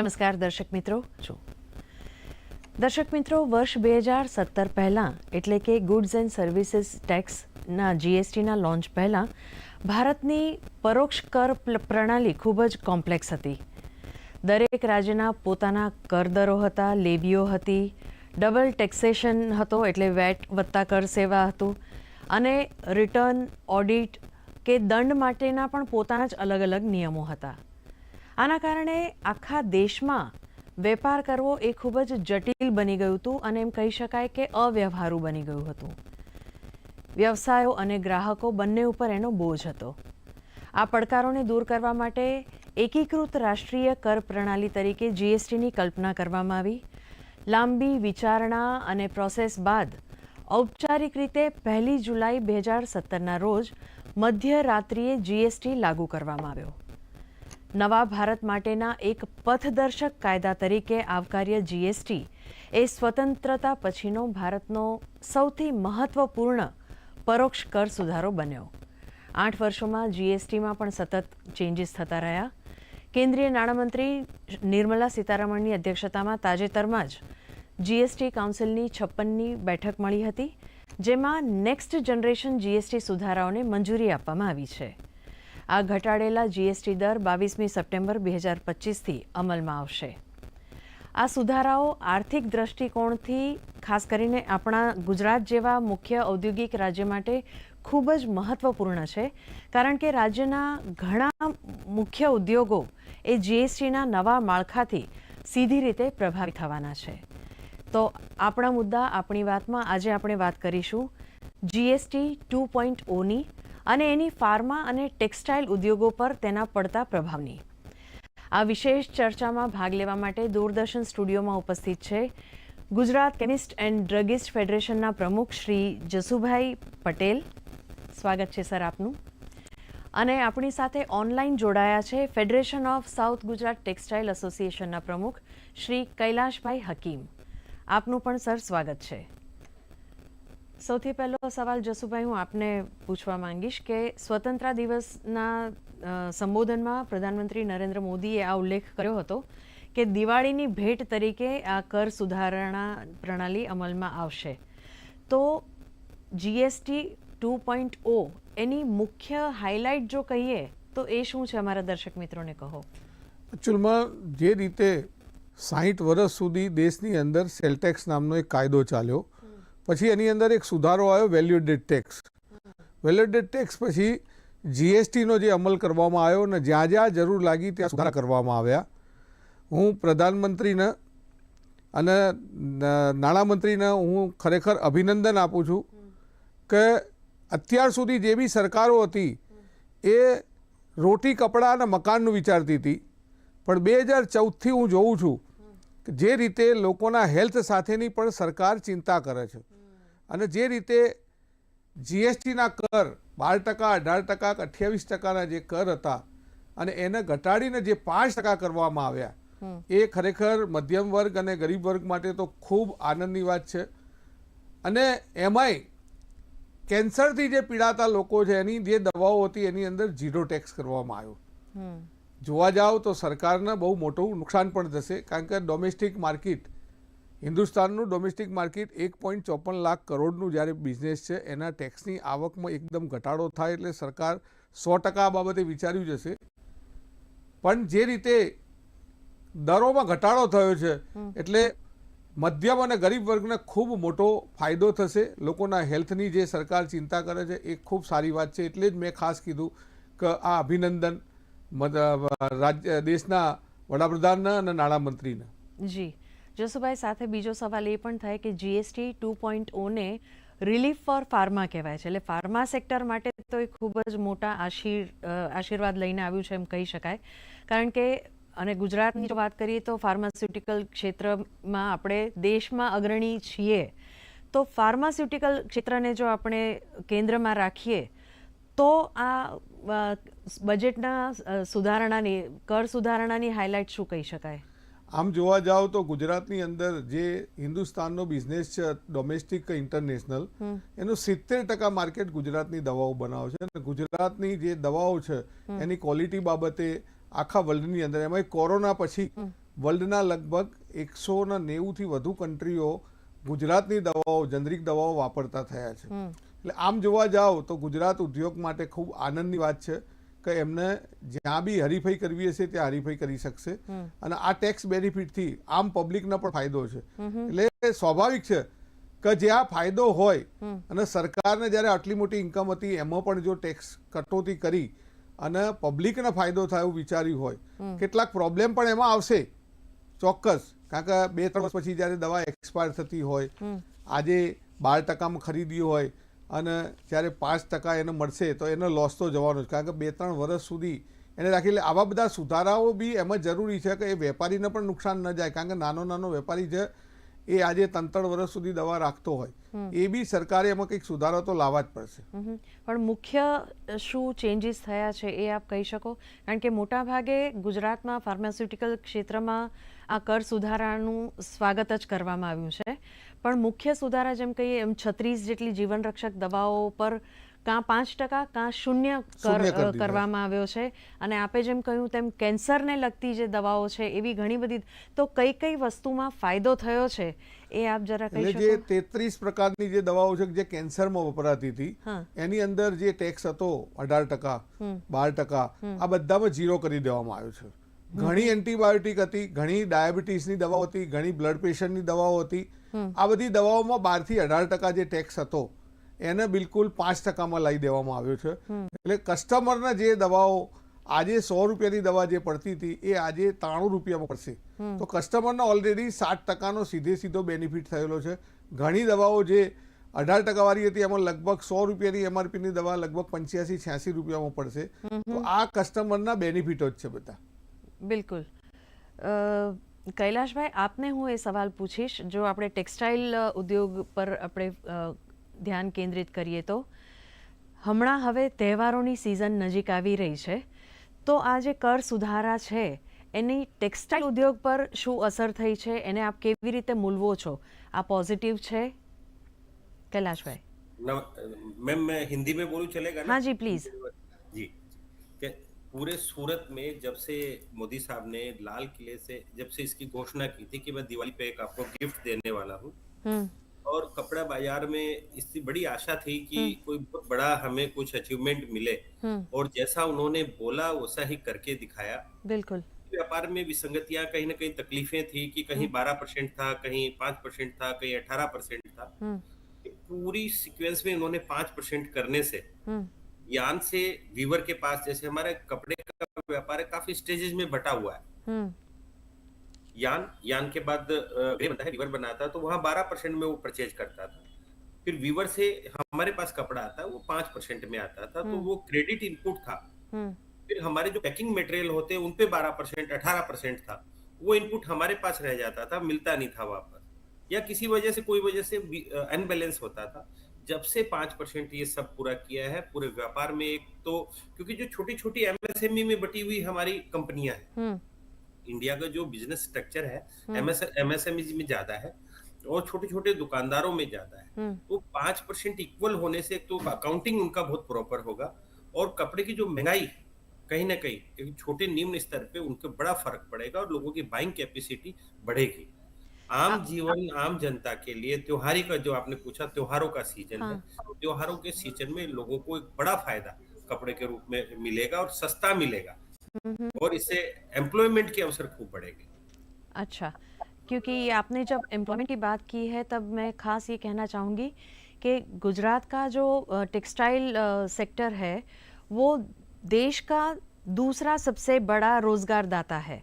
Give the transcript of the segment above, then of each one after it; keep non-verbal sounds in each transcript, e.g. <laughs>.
નમસ્કાર દર્શક મિત્રો. છું. દર્શક મિત્રો વર્ષ બે હજાર સત્તર પહેલાં એટલે કે ગુડ્સ એન્ડ સર્વિસીસ ટેક્સના જીએસટીના લોન્ચ પહેલાં ભારતની પરોક્ષ કર પ્રણાલી ખૂબ જ કોમ્પ્લેક્સ હતી. દરેક રાજ્યના પોતાના કર દરો હતા લેબીઓ હતી ડબલ ટેક્સેશન હતો એટલે વેટ વત્તા કર સેવા હતું અને રિટર્ન ઓડિટ કે દંડ માટેના પણ પોતાના જ અલગ અલગ નિયમો હતા. આના કારણે આખા દેશમાં વેપાર કરવો એ ખૂબ જ જટિલ બની ગયું હતું અને એમ કહી શકાય કે અવ્યવહારુ બની ગયું હતું. વ્યવસાયો અને ગ્રાહકો બંને ઉપર એનો બોજ હતો. આ પડકારોને દૂર કરવા માટે એકીકૃત રાષ્ટ્રીય કર પ્રણાલી તરીકે જીએસટીની કલ્પના કરવામાં આવી. લાંબી વિચારણા અને પ્રોસેસ બાદ ઔપચારિક રીતે પહેલી જુલાઈ બે હજાર સત્તરના રોજ મધ્યરાત્રિએ જીએસટી લાગુ કરવામાં આવ્યો. નવા ભારત માટેના એક પથદર્શક કાયદા તરીકે આવકાર્ય જીએસટી એ સ્વતંત્રતા પછીનો ભારતનો સૌથી મહત્વપૂર્ણ પરોક્ષ કર સુધારો બન્યો. આઠ વર્ષોમાં જીએસટીમાં પણ સતત ચેન્જીસ થતા રહ્યા. કેન્દ્રીય નાણામંત્રી નિર્મલા સીતારમણની અધ્યક્ષતામાં તાજેતરમાં જ જીએસટી કાઉન્સિલની છપ્પનની બેઠક મળી હતી, જેમાં નેક્સ્ટ જનરેશન જીએસટી સુધારાઓને મંજૂરી આપવામાં આવી છે. આ ઘટાડેલા જીએસટી દર બાવીસમી સપ્ટેમ્બર બે હજાર પચીસથી અમલમાં આવશે. આ સુધારાઓ આર્થિક દ્રષ્ટિકોણથી, ખાસ કરીને આપણા ગુજરાત જેવા મુખ્ય ઔદ્યોગિક રાજ્ય માટે ખૂબ જ મહત્વપૂર્ણ છે, કારણ કે રાજ્યના ઘણા મુખ્ય ઉદ્યોગો એ જીએસટીના નવા માળખાથી સીધી રીતે પ્રભાવિત થવાના છે. તો આપણા મુદ્દા, આપણી વાતમાં આજે આપણે વાત કરીશું. જીએસટી ટુ પોઈન્ટ ઓની અને એની ફાર્મા અને ટેક્સટાઇલ ઉદ્યોગો પર તેના પડતા પ્રભાવની. આ વિશેષ ચર્ચામાં ભાગ લેવા માટે દૂરદર્શન સ્ટુડિયોમાં ઉપસ્થિત છે ગુજરાત કેમિસ્ટ એન્ડ ડ્રગિસ્ટ ફેડરેશનના પ્રમુખ શ્રી જસુભાઈ પટેલ. સ્વાગત છે સર આપનું. અને આપણી સાથે ઓનલાઈન જોડાયા છે federation of south Gujarat textile એસોસિએશનના પ્રમુખ શ્રી કૈલાશભાઈ હકીમ. આપનું પણ સર સ્વાગત છે. સૌથી પહેલો સવાલ જસુભાઈ, હું આપને પૂછવા માંગીશ કે સ્વતંત્રતા દિવસના સંબોધનમાં પ્રધાનમંત્રી નરેન્દ્ર મોદીએ આ ઉલ્લેખ કર્યો હતો કે દિવાળીની ભેટ તરીકે આ કર સુધારણા પ્રણાલી અમલમાં આવશે. તો જીએસટી ટુ પોઈન્ટ ઓ એની મુખ્ય હાઇલાઇટ જો કહીએ, તો એ શું છે અમારા દર્શક મિત્રોને કહો? એકચ્યુઅલમાં જે રીતે સાહીઠ વર્ષ સુધી દેશની અંદર સેલટેક્સ નામનો એક કાયદો ચાલ્યો પછી એની અંદર એક સુધારો આવ્યો વેલ્યુડેડ ટેક્સ વેલ્યુડેડ ટેક્સ પછી જીએસટીનો જે અમલ કરવામાં આવ્યો અને જ્યાં જ્યાં જરૂર લાગી ત્યાં સુધારા કરવામાં આવ્યા. હું પ્રધાનમંત્રીને અને નાણામંત્રીને હું ખરેખર અભિનંદન આપું છું કે અત્યાર સુધી જે બી સરકારો હતી એ રોટી કપડાં અને મકાનનું વિચારતી હતી. પણ બે હજાર ચૌદથી હું જોઉં છું જે રીતે લોકોના હેલ્થ સાથેની પણ સરકાર ચિંતા કરે છે. અને જે રીતે જીએસટીના કર બાર ટકા અઢાર ટકા કે અઠ્યાવીસ ટકાના જે કર હતા અને એને ઘટાડીને જે પાંચ ટકા કરવામાં આવ્યા એ ખરેખર મધ્યમ વર્ગ અને ગરીબ વર્ગ માટે તો ખૂબ આનંદની વાત છે. અને એમાંય કેન્સરથી જે પીડાતા લોકો છે એની જે દવાઓ હતી એની અંદર ઝીરો ટેક્સ કરવામાં આવ્યો. જોવા જાઓ તો સરકારને બહુ મોટું નુકસાન પણ થશે કારણ કે ડોમેસ્ટિક માર્કેટ હિન્દુસ્તાનનું ડોમેસ્ટિક માર્કેટ એક પોઈન્ટ ચોપન લાખ કરોડનું જ્યારે બિઝનેસ છે એના ટેક્સની આવકમાં એકદમ ઘટાડો થાય એટલે સરકાર સો ટકા આ બાબતે વિચાર્યું જશે પણ જે રીતે દરોમાં ઘટાડો થયો છે એટલે મધ્યમ અને ગરીબ વર્ગને ખૂબ મોટો ફાયદો થશે. લોકોના હેલ્થની જે સરકાર ચિંતા કરે છે એ ખૂબ સારી વાત છે. એટલે જ મેં ખાસ કીધું કે આ અભિનંદન રાજ્ય, દેશના વડાપ્રધાનના અને નાણામંત્રીના. જી. જસુભાઈ, સાથે બીજો સવાલ એ પણ થાય કે જીએસટી ટુ પોઈન્ટ ઓને રિલીફ ફોર ફાર્મા કહેવાય છે. એટલે ફાર્મા સેક્ટર માટે તો એ ખૂબ જ મોટા આશીર આશીર્વાદ લઈને આવ્યું છે એમ કહી શકાય. કારણ કે, અને ગુજરાતની જો વાત કરીએ તો ફાર્માસ્યુટિકલ ક્ષેત્રમાં આપણે દેશમાં અગ્રણી છીએ. તો ફાર્માસ્યુટિકલ ક્ષેત્રને જો આપણે કેન્દ્રમાં રાખીએ, તો આ બજેટના સુધારણાની કર સુધારણાની હાઇલાઇટ શું કહી શકાય? આમ જોવા જાઓ તો ગુજરાતની અંદર જે હિન્દુસ્તાનનો બિઝનેસ છે ડોમેસ્ટિક કે ઇન્ટરનેશનલ એનું સિત્તેર ટકા માર્કેટ ગુજરાતની દવાઓ બનાવે છે. અને ગુજરાતની જે દવાઓ છે એની ક્વોલિટી બાબતે આખા વર્લ્ડની અંદર એમાં કોરોના પછી વર્લ્ડના લગભગ એકસો ને નેવુંથી વધુ કન્ટ્રીઓ ગુજરાતની દવાઓ જનરિક દવાઓ વાપરતા થયા છે. એટલે આમ જોવા જાઓ તો ગુજરાત ઉદ્યોગ માટે ખૂબ આનંદની વાત છે કે એમને જ્યાં બી હરીફાઈ કરવી હશે ત્યાં હરીફાઈ કરી શકશે. અને આ ટેક્સ બેનિફિટથી આમ પબ્લિકનો પણ ફાયદો છે. એટલે સ્વાભાવિક છે કે જ્યાં ફાયદો હોય અને સરકારને જ્યારે આટલી મોટી ઇન્કમ હતી એમાં પણ જો ટેક્સ કટોતી કરી અને પબ્લિકને ફાયદો થાય એવું વિચાર્યું હોય કેટલાક પ્રોબ્લેમ પણ એમાં આવશે. ચોક્કસ. કારણ કે બે ત્રણ વર્ષ પછી જ્યારે દવા એક્સપાયર થતી હોય આજે બાર ટકામાં ખરીદી હોય અને જ્યારે પાંચ ટકા એને મળશે તો એને લોસ તો જવાનો જ. કારણ કે બે ત્રણ વર્ષ સુધી એને રાખી લે. આવા બધા સુધારાઓ બી એમાં જરૂરી છે કે એ વેપારીને પણ નુકસાન ન જાય. કારણ કે નાનો નાનો વેપારી છે એ આજે ત્રણ ત્રણ વર્ષ સુધી દવા રાખતો હોય એ બી સરકારે એમાં કંઈક સુધારો તો લાવવા જ પડશે. પણ મુખ્ય શું ચેન્જીસ થયા છે એ આપ કહી શકો? કારણ કે મોટા ભાગે ગુજરાતમાં ફાર્માસ્યુટિકલ ક્ષેત્રમાં આ કર સુધારાનું સ્વાગત જ કરવામાં આવ્યું છે. પણ મુખ્ય સુધારા જેમ કહીએ એમ છત્રીસ જેટલી જીવન રક્ષક દવાઓ પર કાં પાંચ ટકા કાં શૂન્ય. કરવામાં આવ્યો છે. અને આપે જેમ કહ્યું તેમ કેન્સરને લગતી જે દવાઓ છે એવી ઘણી બધી તો કઈ કઈ વસ્તુમાં ફાયદો થયો છે એ આપ જરા કહી જે તેત્રીસ પ્રકારની જે દવાઓ છે જે કેન્સરમાં વપરાતી હતી એની અંદર જે ટેક્સ હતો અઢાર ટકા બાર ટકા આ બધામાં ઝીરો કરી દેવામાં આવ્યો છે. ઘણી એન્ટીબાયોટિક હતી ઘણી ડાયાબિટીસની દવાઓ હતી ઘણી બ્લડ પ્રેશરની દવાઓ હતી આ બધી દવાઓમાં બારથી અઢાર ટકા જે ટેક્સ હતો એને બિલકુલ પાંચ ટકામાં લઈ દેવામાં આવ્યો છે. એટલે કસ્ટમરના જે દવાઓ આજે સો રૂપિયાની દવા જે પડતી હતી એ આજે ત્રાણું રૂપિયામાં પડશે. તો કસ્ટમરને ઓલરેડી સાત ટકાનો સીધે સીધો બેનિફિટ થયેલો છે. ઘણી દવાઓ જે અઢાર ટકાવાળી હતી એમાં લગભગ સો રૂપિયાની એમઆરપીની દવા લગભગ પંચ્યાસી છ્યાસી રૂપિયામાં પડશે. તો આ કસ્ટમરના બેનિફિટો જ છે બધા. બિલકુલ. અ, કૈલાશભાઈ આપને હું એ સવાલ પૂછીશ જો આપણે ટેક્સટાઇલ ઉદ્યોગ પર આપણે ધ્યાન કેન્દ્રિત કરીએ તો? હમણાં હવે તહેવારોની સિઝન નજીક આવી રહી છે તો આ જે કર સુધારા છે એની ટેક્સટાઇલ ઉદ્યોગ પર શું અસર થઈ છે? એને આપ કેવી રીતે મૂલવો છો? આ પોઝિટિવ છે? કૈલાશભાઈ મેમ મેં હિન્દી મેં બોલું ચલેગા હા જી પ્લીઝ. पूरे सूरत में जब से मोदी साहब ने लाल किले से जब से इसकी घोषणा की थी कि मैं दिवाली पे एक आपको गिफ्ट देने वाला हूँ हम्म। और कपड़ा बाज़ार में इसकी बड़ी आशा थी कि कोई बहुत बड़ा हमें कुछ अचीवमेंट मिले। हम्म। और जैसा उन्होंने बोला वैसा ही करके दिखाया। बिल्कुल। व्यापार में विसंगतियाँ कहीं ना कहीं तकलीफें थी कि कहीं बारह परसेंट था कहीं पाँच परसेंट था कहीं अठारह परसेंट था। हम्म। पूरी सीक्वेंस में इन्होंने पाँच परसेंट करने से हम्म। यान से वीवर के पास जैसे हमारे कपड़े का व्यापार है काफ़ी स्टेजेस में बटा हुआ है। हम्म। यान यान के बाद बनता है वीवर बनाता है तो वहाँ बारह परसेंट में वो परचेज करता था। फिर वीवर से हमारे पास कपड़ा आता है वो पाँच परसेंट में आता था तो वो क्रेडिट इनपुट था। हम्म। फिर हमारे जो पैकिंग मटेरियल होते हैं उन पे बारह परसेंट अठारह परसेंट था वो इनपुट हमारे पास रह जाता था मिलता नहीं था वापस। या किसी वजह से कोई वजह से अनबैलेंस होता था। जब से पाँच परसेंट ये सब पूरा किया है पूरे व्यापार में एक तो क्योंकि जो छोटी छोटी एमएसएमई में बटी हुई हमारी कंपनियाँ हैं। हम्म। इंडिया का जो बिज़नेस स्ट्रक्चर है एमएस एमएसएमई में ज़्यादा है और छोटे छोटे दुकानदारों में ज़्यादा है। हम्म। तो पाँच परसेंट इक्वल होने से एक तो अकाउंटिंग उनका बहुत प्रॉपर होगा और कपड़े की जो महँगाई कहीं ना कहीं छोटे निम्न स्तर पे उनको बड़ा फ़र्क पड़ेगा और लोगों की बाइंग कैपेसिटी बढ़ेगी। आम जीवन आम जनता के लिए त्योहारी का जो आपने पूछा त्योहारों का सीज़न है। त्योहारों के सीज़न में लोगों को एक बड़ा फ़ायदा कपड़े के रूप में मिलेगा और सस्ता मिलेगा। और इससे एम्प्लॉयमेंट के अवसर खूब बढ़ेंगे। अच्छा क्योंकि आपने जब एम्प्लॉयमेंट की बात की है तब मैं खास ये कहना चाहूँगी कि गुजरात का जो टेक्सटाइल सेक्टर है वो देश का दूसरा सबसे बड़ा रोजगारदाता है।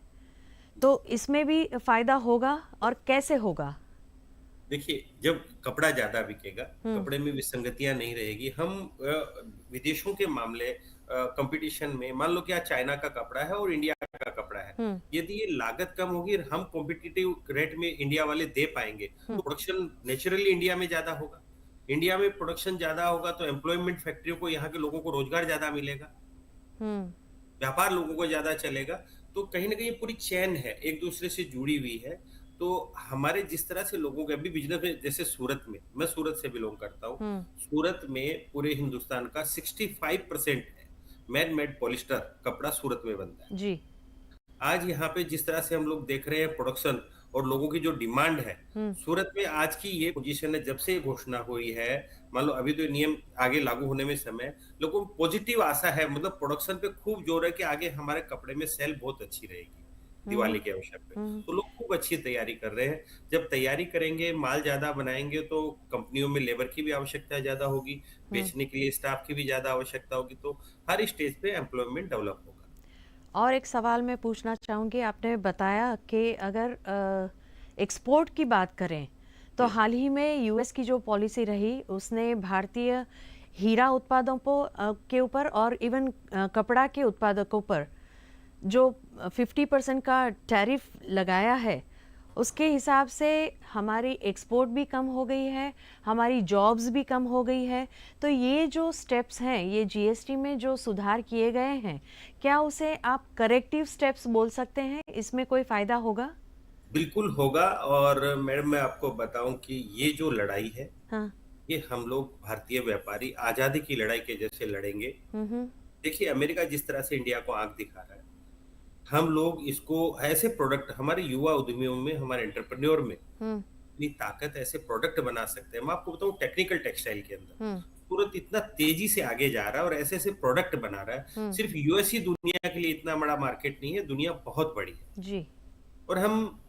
तो इसमें भी फ़ायदा होगा और कैसे होगा? देखिए जब कपड़ा ज़्यादा बिकेगा कपड़े में विसंगतियाँ नहीं रहेगी। हम विदेशों के मामले कंपटीशन में मान लो कि आज चाइना का कपड़ा है और इंडिया का कपड़ा है। यदि ये लागत कम होगी हम कॉम्पिटिटिव रेट में इंडिया वाले दे पाएँगे तो प्रोडक्शन नेचुरली इंडिया में ज़्यादा होगा। इंडिया में प्रोडक्शन ज़्यादा होगा तो एम्प्लॉयमेंट फैक्ट्रियों को यहाँ के लोगों को रोज़गार ज़्यादा मिलेगा। हम्म। व्यापार लोगों को ज़्यादा चलेगा। तो कहीं ना कहीं पूरी चैन है एक दूसरे से जुड़ी हुई है। तो हमारे जिस तरह से लोगों के अभी बिज़नेस में जैसे सूरत में मैं सूरत से बिलोंग करता हूँ। सूरत में पूरे हिंदुस्तान का 65 परसेंट है। मैन मेड पॉलिस्टर कपड़ा सूरत में बनता है। जी। आज यहाँ पे जिस तरह से हम लोग देख रहे हैं प्रोडक्शन और लोगों की जो डिमांड है हम्म। सूरत में आज की ये पोजीशन है जब से ये घोषणा हुई है मान लो अभी तो नियम आगे लागू होने में समय लोगों को पॉजिटिव आशा है मतलब प्रोडक्शन पे खूब ज़ोर है कि आगे हमारे कपड़े में सेल बहुत अच्छी रहेगी दिवाली के अवसर पे। हम्म। तो लोग खूब अच्छी तैयारी कर रहे हैं। जब तैयारी करेंगे माल ज़्यादा बनाएँगे तो कंपनियों में लेबर की भी आवश्यकता ज़्यादा होगी बेचने के लिए स्टाफ की भी ज़्यादा आवश्यकता होगी तो हर स्टेज पे एम्प्लॉयमेंट डेवलप होगा। और एक सवाल मैं पूछना चाहूँगी आपने बताया कि अगर एक्सपोर्ट की बात करें तो हाल ही में यूएस की जो पॉलिसी रही उसने भारतीय हीरा उत्पादों पर के ऊपर और इवन कपड़ा के उत्पादकों पर जो 50 परसेंट का टैरिफ लगाया है उसके हिसाब से हमारी एक्सपोर्ट भी कम हो गई है हमारी जॉब्स भी कम हो गई है। तो ये जो स्टेप्स हैं ये जीएसटी में जो सुधार किए गए हैं क्या उसे आप करेक्टिव स्टेप्स बोल सकते हैं? इसमें कोई फ़ायदा होगा? बिल्कुल होगा और मैडम मैं आपको बताऊँ कि ये जो लड़ाई है हाँ। ये हम लोग भारतीय व्यापारी आज़ादी की लड़ाई के जैसे लड़ेंगे। देखिए अमेरिका जिस तरह से इंडिया को आग दिखा रहा है हम लोग इसको ऐसे प्रोडक्ट हमारे युवा उद्यमियों में हमारे एंटरप्रेन्योर में हम्म। इतनी ताकत ऐसे प्रोडक्ट बना सकते हैं। मैं आपको बताऊँ टेक्निकल टेक्सटाइल के अंदर। हम्म। सूरत इतना तेज़ी से आगे जा रहा है और ऐसे ऐसे प्रोडक्ट बना रहा है। हम्म। सिर्फ़ यूएस ही दुनिया के लिए इतना बड़ा मार्केट नहीं है दुनिया बहुत बड़ी है। जी। और हम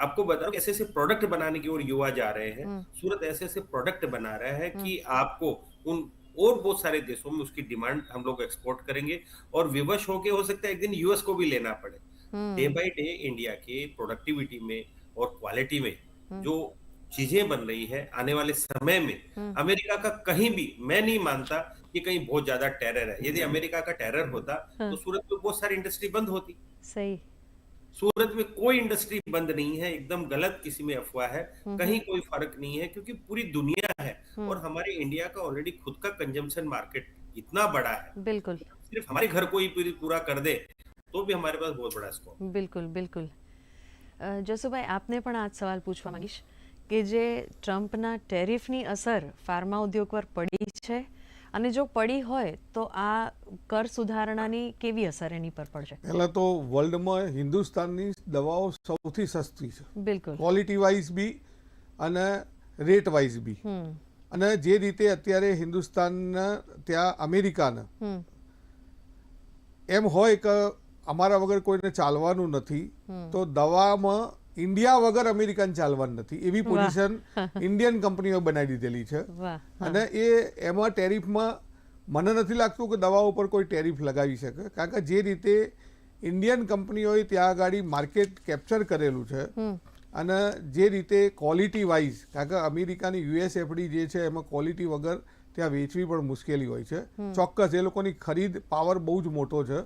आपको बता रहा ऐसे ऐसे प्रोडक्ट बनाने की ओर युवा जा रहे हैं। हम्म। सूरत ऐसे ऐसे प्रोडक्ट बना रहा है कि आपको उन और बहुत सारे देशों में उसकी डिमांड हम लोग एक्सपोर्ट करेंगे और विवश होके हो सकता है एक दिन यूएस को भी लेना पड़े। Day hmm by day India के प्रोडक्टिविटी में और क्वालिटी में हम्म। जो चीज़ें बन रही है आने वाले समय में हम्म। अमेरिका का कहीं भी मैं नहीं मानता कि कहीं बहुत ज़्यादा टेरर है। यदि अमेरिका का टेरर होता हाँ। तो सूरत में बहुत सारी इंडस्ट्री बंद होती। सही। सूरत में कोई इंडस्ट्री बंद नहीं है एकदम गलत किसी में अफवाह है। कहीं कोई फ़र्क नहीं है क्योंकि पूरी दुनिया है। और हमारे इंडिया का ऑलरेडी खुद का कंजम्पशन मार्केट इतना बड़ा है बिल्कुल सिर्फ हमारे घर को ही पूरी- पूरा कर दे तो भी हमारे पास बहुत बड़ा स्कोप બિલકુલ બિલકુલ અ, જસુભાઈ આપને પણ આ જ સવાલ પૂછવા માંગીશ કે જે ટ્રમ્પના ટેરિફની અસર ફાર્મા ઉદ્યોગ પર પડી છે અને જો પડી હોય તો આ કર સુધારણાની કેવી અસર એની પર પડશે પહેલાં તો વર્લ્ડમાં હિન્દુસ્તાનની દવાઓ સૌથી સસ્તી છે બિલકુલ ક્વોલિટી વાઇઝ બી અને રેટ વાઇઝ બી હમ અને જે રીતે અત્યારે હિન્દુસ્તાનના ત્યાં અમેરિકાના એમ હોય કે અમારા વગર કોઈને ચાલવાનું નથી તો દવામાં ઇન્ડિયા વગર અમેરિકન ચાલવાનું નથી. એવી પોઝિશન <laughs> ઇન્ડિયન કંપનીઓ બનાવી દીધેલી છે. અને એ એમાં ટેરિફમાં મને નથી લાગતું કે દવા ઉપર કોઈ ટેરિફ લગાવી શકે કારણ કે જે રીતે ઇન્ડિયન કંપનીઓએ ત્યાં આગળ માર્કેટ કેપ્ચર કરેલું છે અને જે રીતે ક્વોલિટી વાઇઝ કારણ કે અમેરિકાની યુએસએફડી જે છે એમાં ક્વોલિટી વગર ત્યાં વેચવી પણ મુશ્કેલી હોય છે. ચોક્કસ એ લોકોની ખરીદ પાવર બહુ જ મોટો છે.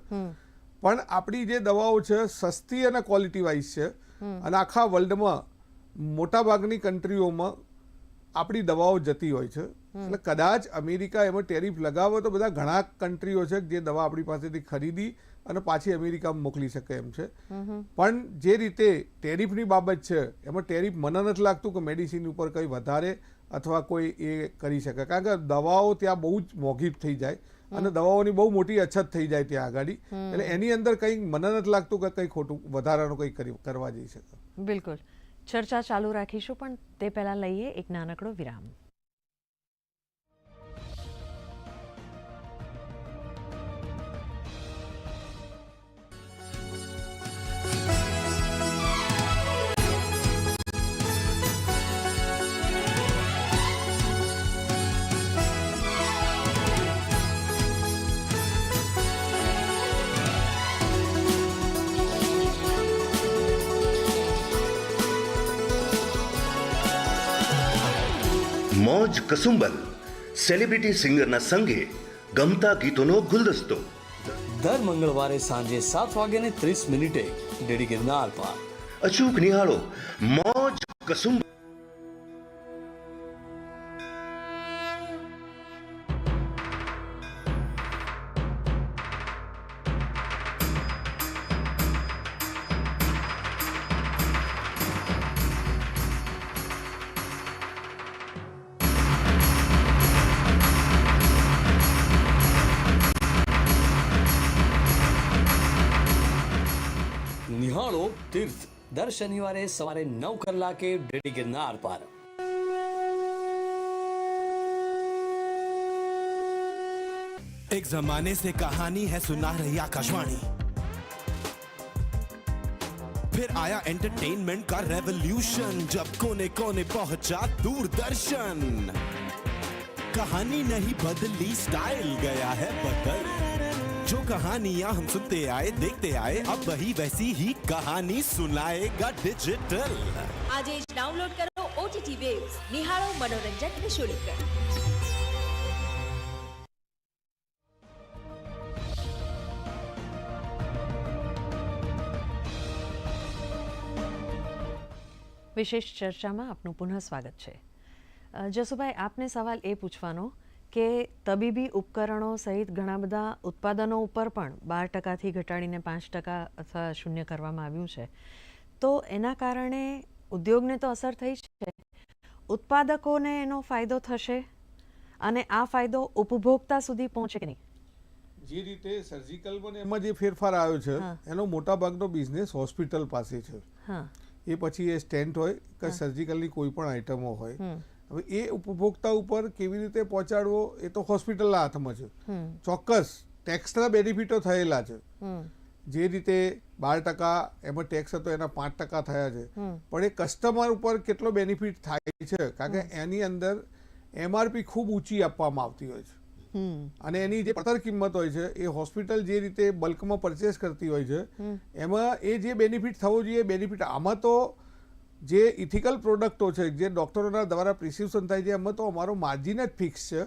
પણ આપણી જે દવાઓ છે સસ્તી અને ક્વોલિટી વાઇઝ છે. અને આખા વર્લ્ડમાં મોટાભાગની કન્ટ્રીઓમાં આપણી દવાઓ જતી હોય છે. એટલે કદાચ અમેરિકા એમાં ટેરિફ લગાવે તો બધા ઘણા કન્ટ્રીઓ છે જે દવા આપણી પાસેથી ખરીદી અને પાછી અમેરિકામાં મોકલી શકે એમ છે. પણ જે રીતે ટેરિફની બાબત છે એમાં ટેરિફ મને નથી લાગતું કે મેડિસિન ઉપર કંઈ વધારે અથવા કોઈ એ કરી શકે. કારણ કે દવાઓ ત્યાં બહુ જ મોંઘી થઈ જાય અને દવાઓની બહુ મોટી અછત થઈ જાય ત્યાં આગળ એટલે એની અંદર કંઈક મને નથી લાગતું કે કંઈ ખોટું વધારાનું કંઈક કરી કરવા જઈ શકે. બિલકુલ. ચર્ચા ચાલુ રાખીશું પણ તે પહેલાં લઈએ એક નાનકડો વિરામ. મોજ કસુંબલ સેલિબ્રિટી સિંગરના સંગે ગમતા ગીતોનો ગુલદસ્તો દર મંગળવારે સાંજે સાત વાગ્યાને ત્રીસ મિનિટે ડેડી ગિરનાર પર અચૂક નિહાળો મોજ કસુંબલ તીર્થ દર શનિવારે સવારે નવ કલાકે ડેડી ગિરનાર પર एक जमाने से कहानी है सुना रही आकाशवाणी फिर आया एंटरटेनमेंट का रेवोल्यूशन जब कोने कोने पहुंचा दूरदर्शन कहानी नहीं बदली स्टाइल गया है बदल जो कहानियां हम सुनते आए देखते आए अब वही वैसी ही कहानी सुनाएगा डिजिटल આજે જ ડાઉનલોડ કરો ઓટીટી વેવ્સ નિહાળો મનોરંજન નિઃશુલ્ક વિશેષ ચર્ચામાં આપનું પુનઃ સ્વાગત છે અ, જસુભાઈ આપને સવાલ એ પૂછવાનો કે તબીબી ઉપકરણો સહિત ઘણા બધા ઉત્પાદનો ઉપર પણ બાર ટકાથી ઘટાડીને પાંચ ટકા અથવા શૂન્ય કરવામાં આવ્યું છે. તો એના કારણે ઉદ્યોગને તો અસર થઈ છે. ઉત્પાદકોને એનો ફાયદો થશે અને આ ફાયદો ઉપભોક્તા સુધી પહોંચે કે નહીં? જે રીતે સર્જિકલ એમાં જે ફેરફાર આવ્યો છે એનો મોટા ભાગનો બિઝનેસ હોસ્પિટલ પાસે છે. એ પછી એ સ્ટેન્ટ હોય કે સર્જિકલની કોઈ પણ આઇટમો હોય. હવે એ ઉપભોક્તા ઉપર કેવી રીતે પહોંચાડવો એ તો હોસ્પિટલના હાથમાં છે. ચોક્કસ ટેક્સના બેનિફિટો થયેલા છે. જે રીતે બાર ટકા એમાં ટેક્સ હતો એના પાંચ ટકા થયા છે. પણ એ કસ્ટમર ઉપર કેટલો બેનિફિટ થાય છે? કારણ કે એની અંદર એમઆરપી ખૂબ ઊંચી આપવામાં આવતી હોય છે. અને એની જે પડતર કિંમત હોય છે એ હોસ્પિટલ જે રીતે બલ્કમાં પરચેસ કરતી હોય છે એમાં એ જે બેનિફિટ થવો જોઈએ બેનિફિટ આમાં તો જે ઇથિકલ પ્રોડક્ટો છે જે ડોક્ટરોના દ્વારા પ્રિસ્ક્રિપ્શન થાય છે એમાં તો અમારો માર્જિન જ ફિક્સ છે.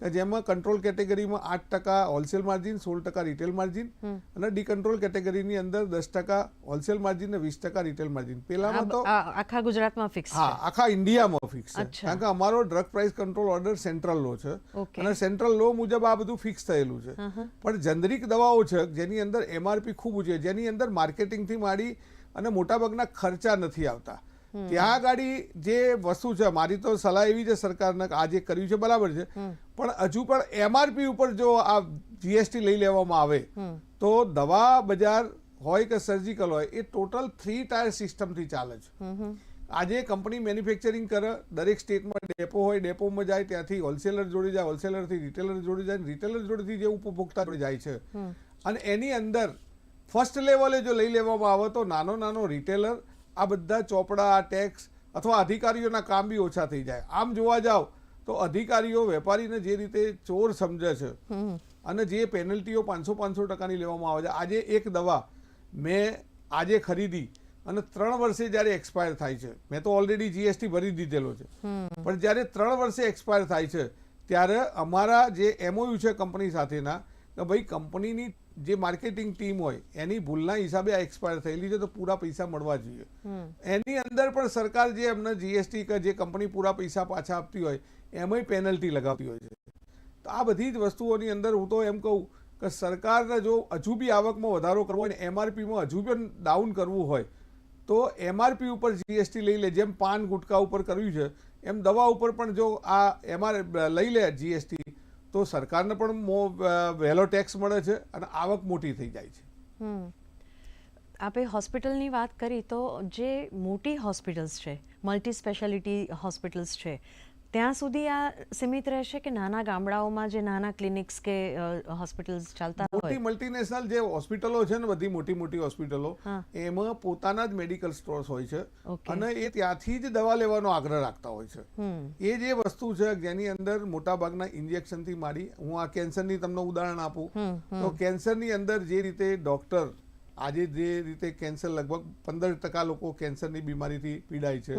કે જેમાં કંટ્રોલ કેટેગરીમાં આઠ ટકા હોલસેલ માર્જિન સોળ ટકા રિટેલ માર્જિન અને ડી કંટ્રોલ કેટેગરીની અંદર દસ ટકા હોલસેલ માર્જિન અને વીસ ટકા રિટેલ માર્જિન પેલામાં તો આખા ગુજરાતમાં ફિક્સ હા આખા ઇન્ડિયામાં ફિક્સ છે. કારણ કે અમારો drug price control order central law છે. અને સેન્ટ્રલ લો મુજબ આ બધું ફિક્સ થયેલું છે. પણ જનરિક દવાઓ છે જેની અંદર એમઆરપી ખૂબ ઊંચી છે જેની અંદર માર્કેટિંગથી માંડી અને મોટાભાગના ખર્ચા નથી આવતા. ત્યાં આગાડી જે વસ્તુ છે મારી તો સલાહ એવી છે સરકારને આજે આ જે કર્યું છે બરાબર છે. પણ હજુ પણ એમઆરપી ઉપર જો આ જીએસટી લઈ લેવામાં આવે તો દવા બજાર હોય કે સર્જિકલ હોય એ ટોટલ થ્રી ટાયર સિસ્ટમથી ચાલે છે. આજે કંપની મેન્યુફેક્ચરિંગ કરે દરેક સ્ટેટમાં ડેપો હોય ડેપોમાં જાય ત્યાંથી હોલસેલર જોડે જાય હોલસેલરથી રિટેલર જોડે જાય રિટેલર જોડેથી જે ઉપભોક્તા જોડે જાય છે. અને એની અંદર ફર્સ્ટ લેવલે જો લઈ લેવામાં આવે તો નાનો નાનો રિટેલર આ બધા ચોપડા ટેક્સ અથવા અધિકારીઓના કામ બી ઓછા થઈ જાય. આમ જોવા જાવ તો અધિકારીઓ વેપારીને જે રીતે ચોર સમજે છે અને જે પેનલ્ટીઓ પાંચસો પાંચસો ટકાની લેવામાં આવે છે આજે એક દવા મેં આજે ખરીદી અને ત્રણ વર્ષે જ્યારે એક્સપાયર થાય છે. મેં તો ઓલરેડી જીએસટી ભરી દીધેલો છે. પણ જ્યારે ત્રણ વર્ષે એક્સપાયર થાય છે ત્યારે અમારા જે એમઓયુ છે કંપની સાથેના કે ભાઈ કંપનીની જે માર્કેટિંગ ટીમ હોય એની ભૂલના હિસાબે આ એક્સપાયર થયેલી છે તો પૂરા પૈસા મળવા જોઈએ. એની અંદર પણ સરકાર જે એમને જીએસટી કે જે કંપની પૂરા પૈસા પાછા આપતી હોય એમાંય પેનલ્ટી લગાવતી હોય છે. તો આ બધી જ વસ્તુઓની અંદર હું તો એમ કહું કે સરકારને જો હજુ બી આવકમાં વધારો કરવો હોય ને એમઆરપીમાં હજુ પણ ડાઉન કરવું હોય તો એમઆરપી ઉપર જીએસટી લઈ લે જેમ પાન ગુટકા ઉપર કર્યું છે એમ દવા ઉપર પણ જો આ એમઆર લઈ લે જીએસટી તો સરકારને પણ વહેલો ટેક્સ મળે છે અને આવક મોટી થઈ જાય છે. આપણે હોસ્પિટલની વાત કરી તો જે મોટી હોસ્પિટલ્સ છે મલ્ટી સ્પેશિયાલિટી હોસ્પિટલ્સ છે ત્યાં સુધી આ સીમિત રહેશે કે નાના ગામડાઓમાં જે નાના ક્લિનિક્સ કે હોસ્પિટલ્સ ચાલતા મોટી મલ્ટીનેશનલ જે હોસ્પિટલો છે ને બધી મોટી મોટી હોસ્પિટલો એમાં પોતાના જ મેડિકલ સ્ટોર્સ હોય છે અને એ ત્યાંથી જ દવા લેવાનો આગ્રહ રાખતા હોય છે. એ જે વસ્તુ છે જેની અંદર મોટા ભાગના ઇન્જેક્શનથી મારી હું આ કેન્સરની તમને ઉદાહરણ આપું. તો કેન્સરની અંદર જે રીતે ડોક્ટર આજે જે રીતે કેન્સર લગભગ પંદર ટકા લોકો કેન્સરની બીમારીથી પીડાય છે.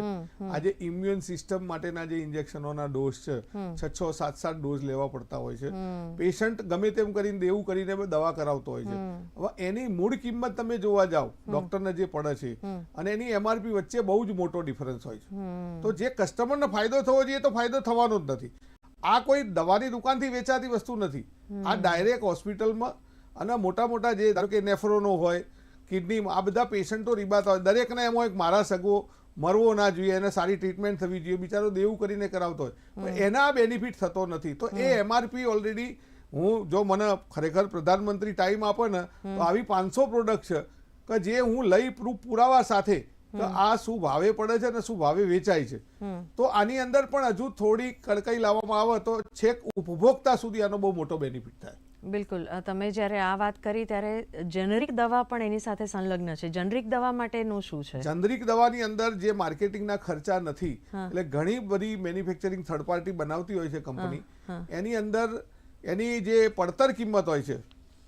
આજે ઇમ્યુન સિસ્ટમ માટેના જે ઇન્જેક્શનોના ડોઝ છે છ છ સાત સાત ડોઝ લેવા પડતા હોય છે. પેશન્ટ ગમે તેમ કરીને એવું કરીને દવા કરાવતો હોય છે. હવે એની મૂળ કિંમત તમે જોવા જાઓ ડોક્ટરને જે પડે છે અને એની એમઆરપી વચ્ચે બહુ જ મોટો ડિફરન્સ હોય છે. તો જે કસ્ટમરને ફાયદો થવો જોઈએ તો ફાયદો થવાનો જ નથી. આ કોઈ દવાની દુકાનથી વેચાતી વસ્તુ નથી. આ ડાયરેક્ટ હોસ્પિટલમાં અને મોટા મોટા જે ધારો કે નેફ્રોનો હોય કિડની આ બધા પેશન્ટો રીબાતા હોય. દરેકને એમ હોય કે મારા સગવો મરવો ના જોઈએ એને સારી ટ્રીટમેન્ટ થવી જોઈએ. બિચારો દેવું કરીને કરાવતો હોય. એના બેનિફિટ થતો નથી. તો એ એમઆરપી ઓલરેડી હું જો મને ખરેખર પ્રધાનમંત્રી ટાઈમ આપે ને તો આવી પાંચસો પ્રોડક્ટ છે કે જે હું લઈ પ્રૂફ પુરાવા સાથે તો આ શું ભાવે પડે છે અને શું ભાવે વેચાય છે. તો આની અંદર પણ હજુ થોડી કડકાઈ લાવવામાં આવે તો છેક ઉપભોક્તા સુધી આનો બહુ મોટો બેનિફિટ થાય. બિલકુલ. તમે જ્યારે આ વાત કરી ત્યારે જેનરિક દવા પણ એની સાથે સંલગ્ન છે. જેનરિક દવા માટેનું શું છે? જેનરિક દવાની અંદર જે માર્કેટિંગના ખર્ચા નથી એટલે ઘણી બધી મેન્યુફેક્ચરિંગ થર્ડ પાર્ટી બનાવતી હોય છે કંપની એની અંદર એની જે પડતર કિંમત હોય છે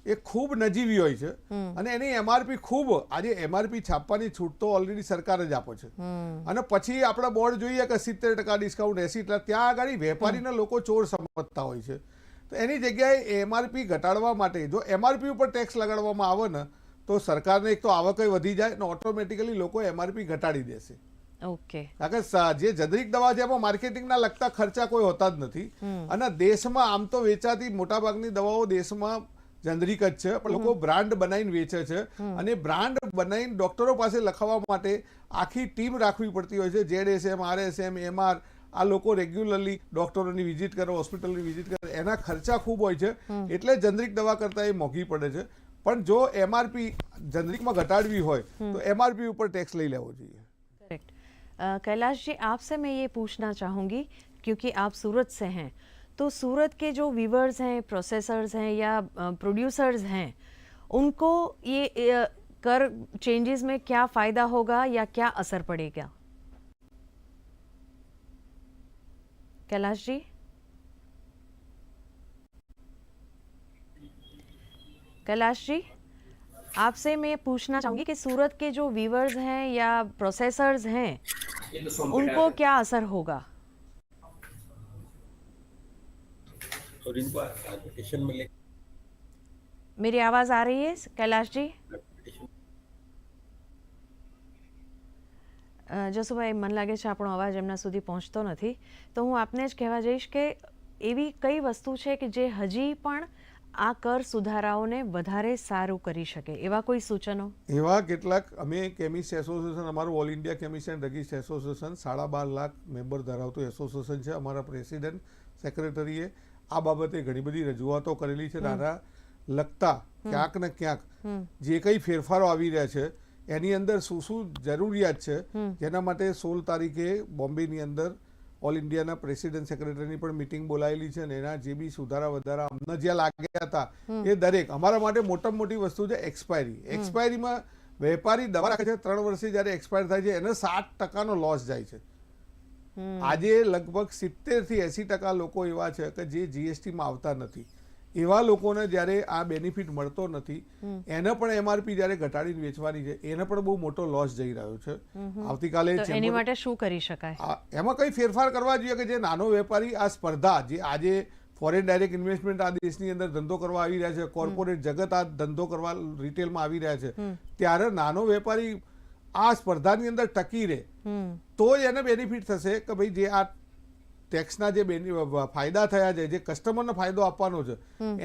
એ ખૂબ નજીવી હોય છે. અને એની એમઆરપી ખૂબ આજે એમઆરપી છાપવાની છૂટ તો ઓલરેડી સરકાર જ આપે છે. અને પછી આપણે બોર્ડ જોઈએ કે સિત્તેર ટકા ડિસ્કાઉન્ટ એસી ત્યાં આગળ વેપારીના લોકો ચોર સમજતા હોય છે. તો એની જગ્યાએ એમઆરપી ઘટાડવા માટે જો એમઆરપી ઉપર ટેક્સ લગાડવામાં આવે ને તો સરકારને એક તો આવક વધી જાય ને ઓટોમેટિકલી લોકો એમઆરપી ઘટાડી દેશે. ઓકે કારણ કે જે જનરિક દવા છે એમાં માર્કેટિંગના લગતા ખર્ચા કોઈ હોતા જ નથી. અને દેશમાં આમ તો વેચાતી મોટાભાગની દવાઓ દેશમાં જનરિક જ છે પણ લોકો બ્રાન્ડ બનાવીને વેચે છે. અને બ્રાન્ડ બનાવીને ડોક્ટરો પાસે લખાવવા માટે આખી ટીમ રાખવી પડતી હોય છે. જેડએસએમ આરએસએમ એમઆર આ લોકો રેગ્યુલરલી ડોક્ટરોની વિઝિટ કરે હોસ્પિટલની વિઝિટ કરે એના ખર્ચા ખૂબ હોય છે એટલે જનરિક દવા કરતાં એ મોંઘી પડે છે પણ જો એમઆરપી જનરિકમાં ઘટાડવી હોય તો એમઆરપી ઉપર ટેક્સ લઈ લેવો જોઈએ करेक्ट अ, कैलाश जी आपसे मैं ये पूछना चाहूँगी क्योंकि आप सूरत से हैं तो सूरत के जो वीवर्स हैं प्रोसेसर्स हैं या प्रोड्यूसर्स हैं उनको ये अ, कर चेंजेस में क्या फ़ायदा होगा या क्या असर पड़ेगा कैलाश जी कैलाश जी आपसे मैं पूछना चाहूँगी कि सूरत के जो वीवर्स हैं या प्रोसेसर्स हैं उनको क्या असर होगा? और इनको मेरी आवाज़ आ रही है? कैलाश जी જસુભાઈ મને લાગે છે આપણો અવાજ એમના સુધી પહોંચતો નથી. તો હું આપને જ કહેવા જઈશ કે એવી કઈ વસ્તુ છે કે જે હજી પણ આ કર સુધારાઓને વધારે સારું કરી શકે? એવા કોઈ સૂચનો? એવા કેટલાક અમે કેમિસ્ટ એસોસિએશન અમારું all India chemist and druggist association સાડા બાર લાખ મેમ્બર ધરાવતું એસોસિએશન છે. અમારા પ્રેસિડેન્ટ સેક્રેટરીએ આ બાબતે ઘણી બધી રજૂઆતો કરેલી છે. નાના લગતા ક્યાંક ને ક્યાંક જે કંઈ ફેરફારો આવી રહ્યા છે એની અંદર શું શું જરૂરિયાત છે જેના માટે સોળ તારીખે બોમ્બેની અંદર ઓલ ઇન્ડિયાના પ્રેસિડેન્ટ સેક્રેટરીની પણ મિટિંગ બોલાયેલી છે અને એના જે બી સુધારા વધારા અમને જ્યાં લાગ્યા હતા એ દરેક. અમારા માટે મોટામાં મોટી વસ્તુ છે એક્સપાયરી એક્સપાયરીમાં વેપારી દવા રાખે છે ત્રણ વર્ષે જ્યારે એક્સપાયર થાય છે એને સાત ટકાનો લોસ જાય છે. આજે લગભગ સિત્તેરથી એસી ટકા લોકો એવા છે કે જે જીએસટીમાં આવતા નથી. એવા લોકોને જ્યારે આ બેનિફિટ મળતો નથી એને પણ એમઆરપી જ્યારે ઘટાડીને વેચવાની છે એને પણ બહુ મોટો લોસ જઈ રહ્યો છે. આવતીકાલે એની માટે શું કરી શકાય? એમાં કઈ ફેરફાર કરવા જોઈએ કે જે નાનો વેપારી આ સ્પર્ધા જે આજે ફોરેન ડાયરેક્ટ ઇન્વેસ્ટમેન્ટ આ દેશની અંદર ધંધો કરવા આવી રહ્યા છે કોર્પોરેટ જગત આ ધંધો કરવા રિટેલમાં આવી રહ્યા છે ત્યારે નાનો વેપારી આ સ્પર્ધાની અંદર ટકી રહે. તો જ એને બેનિફિટ થશે કે ભાઈ જે આ ટેક્સના જે ફાયદા થયા છે જે કસ્ટમરને ફાયદો આપવાનો છે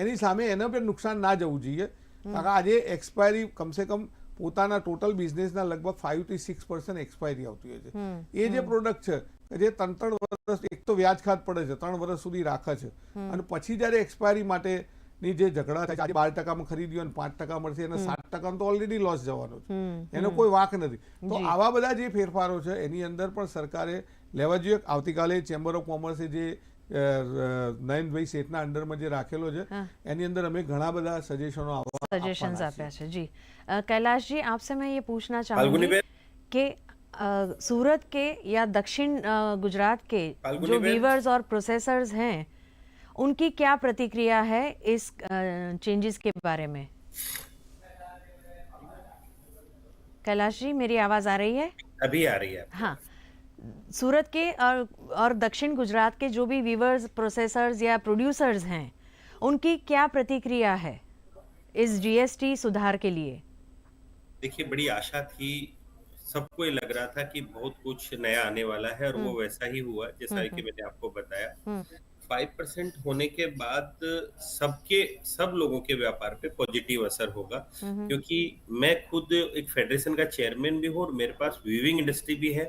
એની સામે એને પણ નુકસાન ના જવું જોઈએ. કારણ આજે એક્સપાયરી કમસે કમ પોતાના ટોટલ બિઝનેસના લગભગ ફાઈવથી સિક્સ પર્સન્ટ એક્સપાયરી આવતી હોય છે. એ જે પ્રોડક્ટ છે જે ત્રણ ત્રણ વર્ષ એક તો વ્યાજ ખાત પડે છે ત્રણ વર્ષ સુધી રાખે છે. અને પછી જ્યારે એક્સપાયરી માટે ની જે ઝઘડા થાય છે બાર ટકામાં ખરીદ્યો અને પાંચ ટકા મળશે એને સાત ટકાનો તો ઓલરેડી લોસ જવાનો છે. એનો કોઈ વાંક નથી. તો આવા બધા જે ફેરફારો છે એની અંદર પણ સરકારે લેવા જોઈએ આવતીકાલે ચેમ્બર ઓફ કોમર્સે જે અ, અ, નયનભાઈ શેઠના અંડરમાં જે રાખેલો છે એની અંદર અમે ઘણા બધા સજેશનો આવવા सजेशंस આપવાના आप्या છીએ. है जी अ, कैलाश जी आपसे मैं ये पूछना फाल्गुनी चाहूंगी कि अ, सूरत के या दक्षिण अ, गुजरात के फाल्गुनी जो बहन। वीवर्स और प्रोसेसर्स हैं उनकी क्या प्रतिक्रिया है इस चेंजेस के बारे में कैलाश जी मेरी आवाज आ रही है अभी आ रही है हाँ सूरत के और और दक्षिण गुजरात के जो भी वीवर्स प्रोसेसर्स या प्रोड्यूसर्स हैं उनकी क्या प्रतिक्रिया है इस जीएसटी सुधार के लिए? देखिए बड़ी आशा थी सबको ये लग रहा था कि बहुत कुछ नया आने वाला है और वो वैसा ही हुआ जैसा कि मैंने आपको बताया। फाइव परसेंट होने के बाद सबके सब लोगों के व्यापार पे पॉजिटिव असर होगा। क्योंकि मैं खुद एक फेडरेशन का चेयरमैन भी हूँ और मेरे पास वीविंग इंडस्ट्री भी है।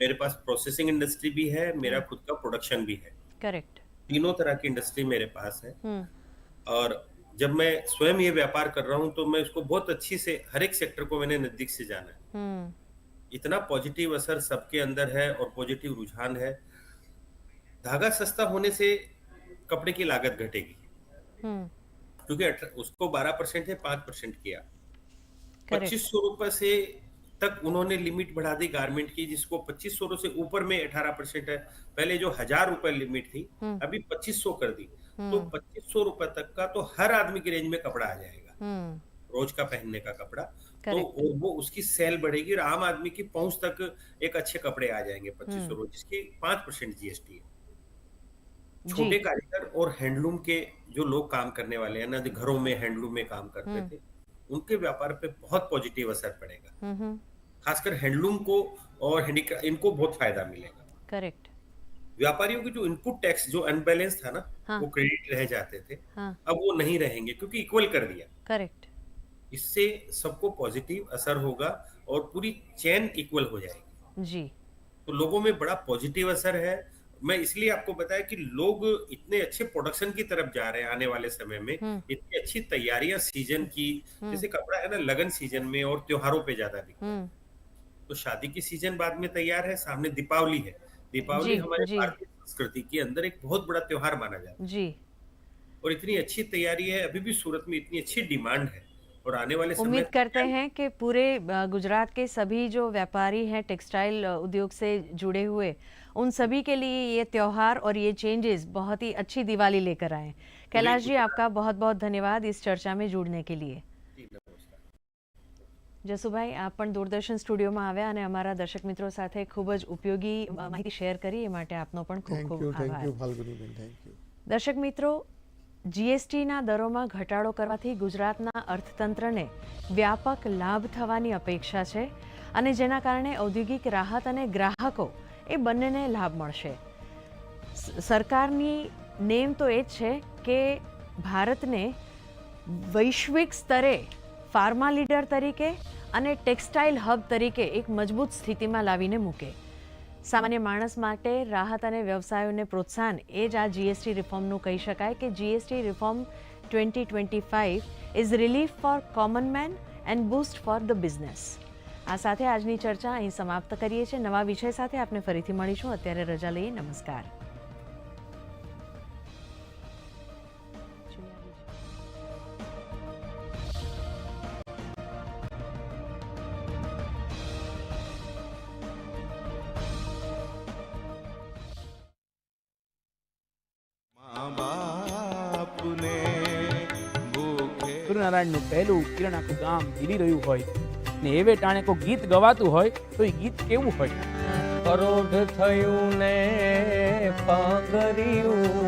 मेरे पास प्रोसेसिंग इंडस्ट्री भी है मेरा खुद का प्रोडक्शन भी है। करेक्ट तीनों तरह की इंडस्ट्री मेरे पास है। और जब मैं स्वयं ये व्यापार कर रहा हूँ तो मैं उसको बहुत अच्छी से हर एक सेक्टर को मैंने नज़दीक से जाना है। हम्म। इतना पॉजिटिव असर सबके अंदर है और पॉजिटिव रुझान है। धागा सस्ता होने से कपड़े की लागत घटेगी। हम्म। क्योंकि उसको 12 परसेंट है पाँच परसेंट किया। पच्चीस सौ रुपए से तक उन्होंने लिमिट बढ़ा दी गारमेंट की जिसको पच्चीस सौ से ऊपर में अठारह परसेंट है। पहले जो हज़ार रुपए लिमिट थी हम्म। अभी पच्चीस सौ कर दी। तो हम्म। पच्चीस सौ रुपए तक का तो हर आदमी की रेंज में कपड़ा आ जाएगा। हम्म। रोज का पहनने का कपड़ा। तो Correct. वो वो उसकी सेल बढ़ेगी और आम आदमी की पहुँच तक एक अच्छे कपड़े आ जाएँगे पच्चीस। सौ रोज जिसकी पाँच परसेंट जीएसटी है। छोटे कारीगर और हैंडलूम के जो लोग काम करने वाले हैं ना जो घरों में हैंडलूम में काम करते। थे उनके व्यापार पे बहुत पॉजिटिव असर पड़ेगा। खासकर हैंडलूम को और हैंडीक्राफ्ट इनको बहुत फ़ायदा मिलेगा। करेक्ट। व्यापारियों की जो इनपुट टैक्स जो अनबैलेंस था ना हाँ। वो क्रेडिट रह जाते थे। हाँ। अब वो नहीं रहेंगे क्योंकि इक्वल कर दिया। करेक्ट। इससे सबको पॉजिटिव असर होगा और पूरी चेन इक्वल हो जाएगी। जी। तो लोगों में बड़ा पॉजिटिव असर है। मैं इसलिए आपको बताया कि लोग इतने अच्छे प्रोडक्शन की तरफ़ जा रहे हैं आने वाले समय में। हम्म। इतनी अच्छी तैयारियाँ सीज़न की हम्म। जैसे कपड़ा है ना लगन सीज़न में और त्योहारों पे ज़्यादा बिकता है। हम्म। तो शादी की सीज़न बाद में तैयार है सामने दीपावली है। दीपावली हमारे भारतीय संस्कृति के अंदर एक बहुत बड़ा त्योहार माना जाता है। जी। और इतनी अच्छी तैयारी है अभी भी सूरत में इतनी अच्छी डिमांड है। और आने वाले समय उम्मीद करते हैं कि पूरे गुजरात के सभी जो व्यापारी हैं टेक्सटाइल उद्योग से जुड़े हुए उन सभी के लिए ये त्यौहार और ये चेंजेस बहुत ही अच्छी दिवाली लेकर आए। कैलाश जी आपका बहुत बहुत धन्यवाद इस चर्चा में जुड़ने के लिए। જસુભાઈ આપ પણ દૂરદર્શન સ્ટુડિયોમાં આવ્યા અને અમારા દર્શક મિત્રો સાથે ખૂબ જ ઉપયોગી માહિતી શેર કરી. એ માટે આપનો પણ ખૂબ ખૂબ આભાર. દર્શક મિત્રો જીએસટીના દરોમાં ઘટાડો કરવાથી ગુજરાતના અર્થતંત્રને વ્યાપક લાભ થવાની અપેક્ષા છે અને જેના કારણે ઔદ્યોગિક રાહત અને ગ્રાહકો એ બંનેને લાભ મળશે. સરકારની નેમ તો એ જ છે કે ભારતને વૈશ્વિક સ્તરે ફાર્મા લીડર તરીકે અને ટેક્સટાઇલ હબ તરીકે એક મજબૂત સ્થિતિમાં લાવીને મૂકે. સામાન્ય માણસ માટે રાહત અને વ્યવસાયોને પ્રોત્સાહન એ જ આ જીએસટી રિફોર્મનું કહી શકાય કે GST reform twenty twenty five is relief for common man and boost for the business આ સાથે આજની ચર્ચા અહીં સમાપ્ત કરીએ છીએ. નવા વિષય સાથે આપણે ફરીથી મળીશું. અત્યારે રજા લઈએ. નમસ્કાર. સૂર્યનારાયણનું પહેલું કિરણ આખું ગામ ગીરી રહ્યું હોય. ને એવે ટાણે કોઈ ગીત ગવાતું હોય, તો એ ગીત કેવું હોય? પરોઢ થયું ને પાગર્યું